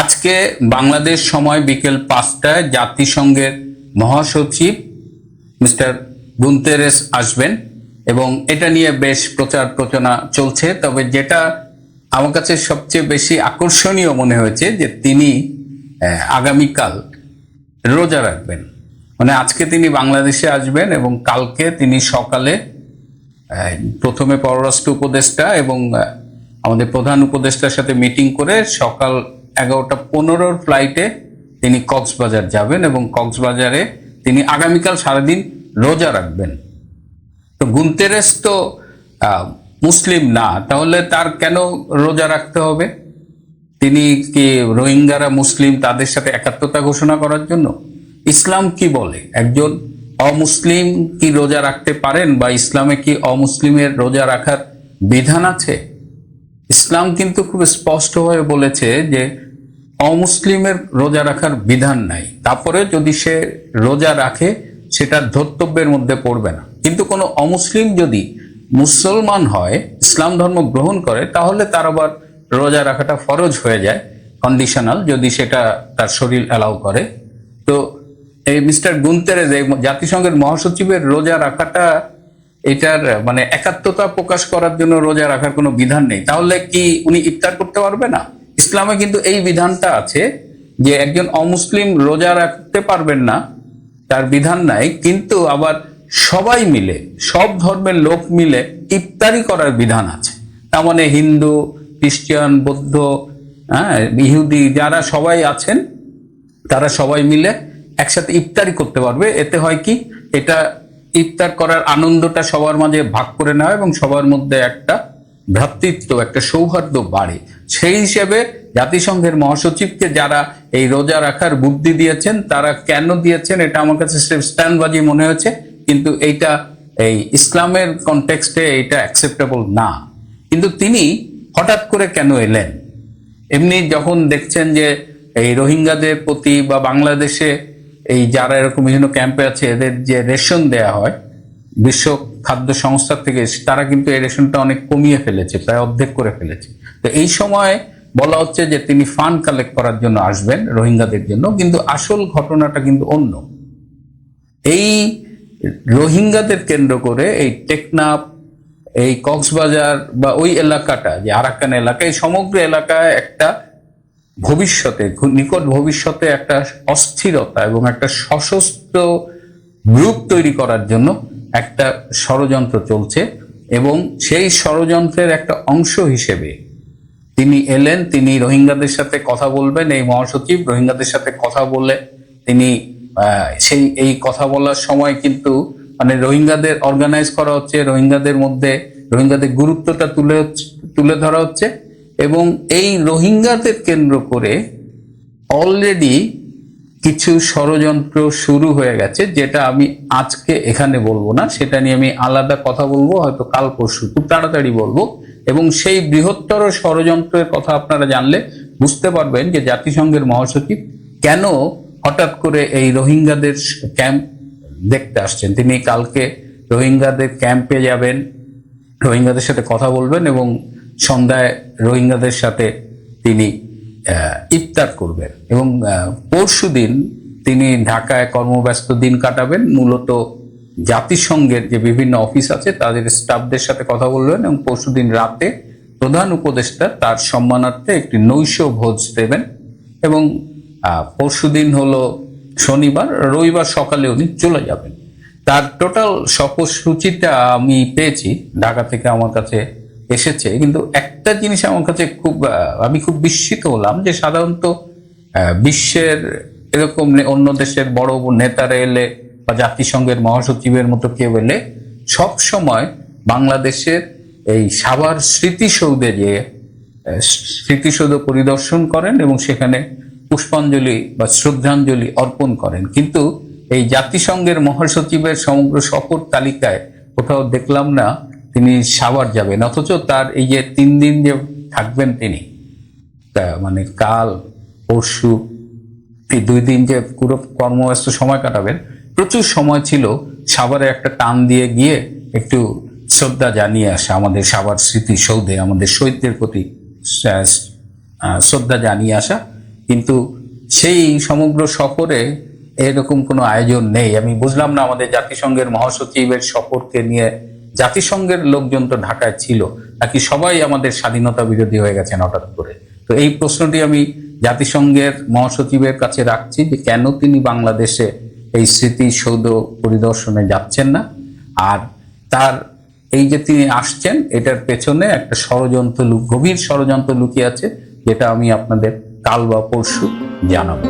আজকে বাংলাদেশ সময় বিকেল পাঁচটায় জাতিসংঘের মহাসচিব মিস্টার গুন্তেরেস আসবেন এবং এটা নিয়ে বেশ প্রচার প্রচারণা চলছে। তবে যেটা আমার কাছে সবচেয়ে বেশি আকর্ষণীয় মনে হয়েছে যে তিনি আগামীকাল রোজা রাখবেন। মানে আজকে তিনি বাংলাদেশে আসবেন এবং কালকে তিনি সকালে প্রথমে পররাষ্ট্র উপদেষ্টা এবং আমাদের প্রধান উপদেষ্টার সাথে মিটিং করে সকাল এগারোটা পনেরোর ফ্লাইটে তিনি কক্সবাজার যাবেন এবং কক্সবাজারে তিনি আগামীকাল সারাদিন রোজা রাখবেন। তো গুনতেরেস তো মুসলিম না, তাহলে তার কেন রোজা রাখতে হবে? তিনি কি রোহিঙ্গারা মুসলিম তাদের সাথে একাত্মতা ঘোষণা করার জন্য? ইসলাম কি বলে? একজন অমুসলিম কি রোজা রাখতে পারেন বা ইসলামে কি অমুসলিমের রোজা রাখার বিধান আছে? ইসলাম কিন্তু খুব স্পষ্টভাবে বলেছে যে অমুসলিমের রোজা রাখার বিধান নাই। তারপরে যদি সে রোজা রাখে, সেটা ধর্তব্যের মধ্যে পড়বে না। কিন্তু কোনো অমুসলিম যদি মুসলমান হয়, ইসলাম ধর্ম গ্রহণ করে, তাহলে তার আবার রোজা রাখাটা ফরজ হয়ে যায় কন্ডিশনাল যদি সেটা তার শরীর অ্যালাউ করে। তো এই মিস্টার গুনতেরেজ, এই জাতিসংঘের মহাসচিবের রোজা রাখাটা, এটার মানে একাত্মতা প্রকাশ করার জন্য রোজা রাখার কোনো বিধান নেই। তাহলে কি উনি ইফতার করতে পারবে না? ইসলামে কিন্তু এই বিধানটা আছে যে একজন অমুসলিম রোজা রাখতে পারবেন না, তার বিধান নাই, কিন্তু আবার সবাই মিলে, সব ধর্মের লোক মিলে ইফতারি করার বিধান আছে। তার মানে হিন্দু, খ্রিস্টান, বৌদ্ধ হ্যাঁ ইহুদি যারা সবাই আছেন, তারা সবাই মিলে একসাথে ইফতারি করতে পারবে। এতে হয় কি? এটা ইফতার করার আনন্দটা সবার মাঝে ভাগ করে নেওয়া এবং সবার মধ্যে একটা ভ্রাতৃত্ব, একটা সৌহার্দ্য বাড়ে। সেই হিসেবে জাতিসংঘের মহাসচিবকে যারা এই রোজা রাখার বুদ্ধি দিয়েছেন, তারা কেন দিয়েছেন এটা আমার কাছে স্ট্যান্ডবাজি মনে হয়েছে, কিন্তু এইটা এই ইসলামের কনটেক্সটে এটা অ্যাকসেপ্টেবল না। কিন্তু তিনি হঠাৎ করে কেন এলেন? এমনি যখন দেখছেন যে এই রোহিঙ্গাদের প্রতি বা বাংলাদেশে এই যারা এরকম বিভিন্ন ক্যাম্পে আছে, এদের যে রেশন দেয়া হয় বিশ্ব খাদ্য সংস্থা থেকে তারা কিন্তু এই রেশনটা অনেক কমিয়ে ফেলেছে, প্রায় অর্ধেক করে ফেলেছে। তো এই সময় বলা হচ্ছে যে তিনি ফান্ড কালেক্ট করার জন্য আসবেন রোহিঙ্গাদের জন্য, কিন্তু আসল ঘটনাটা কিন্তু অন্য। এই রোহিঙ্গাদের কেন্দ্র করে এই টেকনাফ, এই কক্সবাজার বা ওই এলাকাটা, যে আরাকান এলাকা, এই সমগ্র এলাকায় একটা ভবিষ্যতে, নিকট ভবিষ্যতে একটা অস্থিরতা এবং একটা সশস্ত্র গ্রুপ তৈরি করার জন্য একটা ষড়যন্ত্র চলছে এবং সেই ষড়যন্ত্রের একটা অংশ হিসেবে তিনি এলেন, তিনি রোহিঙ্গাদের সাথে কথা বলবেন, এই মহাসচিব রোহিঙ্গাদের সাথে কথা বলে তিনি সেই, এই কথা বলার সময় কিন্তু মানে রোহিঙ্গাদের অর্গানাইজ করা হচ্ছে, রোহিঙ্গাদের মধ্যে, রোহিঙ্গাদের গুরুত্বটা তুলে তুলে ধরা হচ্ছে এবং এই রোহিঙ্গাদের কেন্দ্র করে অলরেডি কিছু ষড়যন্ত্র শুরু হয়ে গেছে, যেটা আমি আজকে এখানে বলব না। সেটা নিয়ে আমি আলাদা কথা বলব, হয়তো কাল পরশু, খুব তাড়াতাড়ি বলব। এবং সেই বৃহত্তর ষড়যন্ত্রের কথা আপনারা জানলে বুঝতে পারবেন যে জাতিসংঘের মহাসচিব কেন হঠাৎ করে এই রোহিঙ্গাদের ক্যাম্প দেখতে আসছেন। তিনি কালকে রোহিঙ্গাদের ক্যাম্পে যাবেন, রোহিঙ্গাদের সাথে কথা বলবেন এবং সন্ধ্যায় রোহিঙ্গাদের সাথে তিনি ইফতার করবেন এবং পরশু দিন তিনি ঢাকায় কর্মব্যস্ত দিন কাটাবেন। মূলত জাতিসংঘের যে বিভিন্ন অফিস আছে, তাদের স্টাফদের সাথে কথা বলবেন এবং পরশু দিন রাতে প্রধান উপদেষ্টা তার সম্মানার্থে একটি নৈশ ভোজ দেবেন এবং পরশু দিন হলো শনিবার, রবিবার সকালে উনি চলে যাবেন। তার টোটাল সফরসূচিটা আমি পেয়েছি। ঢাকা থেকে আমার কাছে এসেছে। কিন্তু একটা জিনিস আমার কাছে খুব আমি খুব বিস্মিত হলাম যে সাধারণত বিশ্বের এরকম অন্য দেশের বড় বড় নেতারা এলে বা জাতিসংঘের মহাসচিবের মতো কেউ এলে সব সময় বাংলাদেশের এই সাভার স্মৃতিসৌধে যে স্মৃতিসৌধ পরিদর্শন করেন এবং সেখানে পুষ্পাঞ্জলি বা শ্রদ্ধাঞ্জলি অর্পণ করেন। কিন্তু এই জাতিসংঘের মহাসচিবের সমগ্র সফর তালিকায় কোথাও দেখলাম না। তিনি সাভার যাবেন। অথচ তার এই যে তিন দিন যে থাকবেন তিনি, তা মানে কাল, পরশু, এই দুই দিন যে পুরো কর্মব্যস্ত সময় কাটাবেন, প্রচুর সময় ছিল সাভারে একটা টান দিয়ে গিয়ে একটু শ্রদ্ধা জানিয়ে আসা, আমাদের সাভার স্মৃতিসৌধে আমাদের শহীদদের প্রতি শ্রদ্ধা জানিয়ে আসা। কিন্তু সেই সমগ্র সফরে এরকম কোনো আয়োজন নেই। আমি বুঝলাম না আমাদের জাতিসংঘের মহাসচিবের সফরকে নিয়ে জাতিসংঘের লোকজন তো ঢাকায় ছিল, নাকি সবাই আমাদের স্বাধীনতা বিরোধী হয়ে গেছেন হঠাৎ করে? তো এই প্রশ্নটি আমি জাতিসংঘের মহাসচিবের কাছে রাখছি যে কেন তিনি বাংলাদেশে এই স্মৃতিসৌধ পরিদর্শনে যাচ্ছেন না? আর তার এই যে তিনি আসছেন, এটার পেছনে একটা ষড়যন্ত্র গভীর ষড়যন্ত্র লুকিয়ে আছে, যেটা আমি আপনাদের কাল বা পরশু জানাব।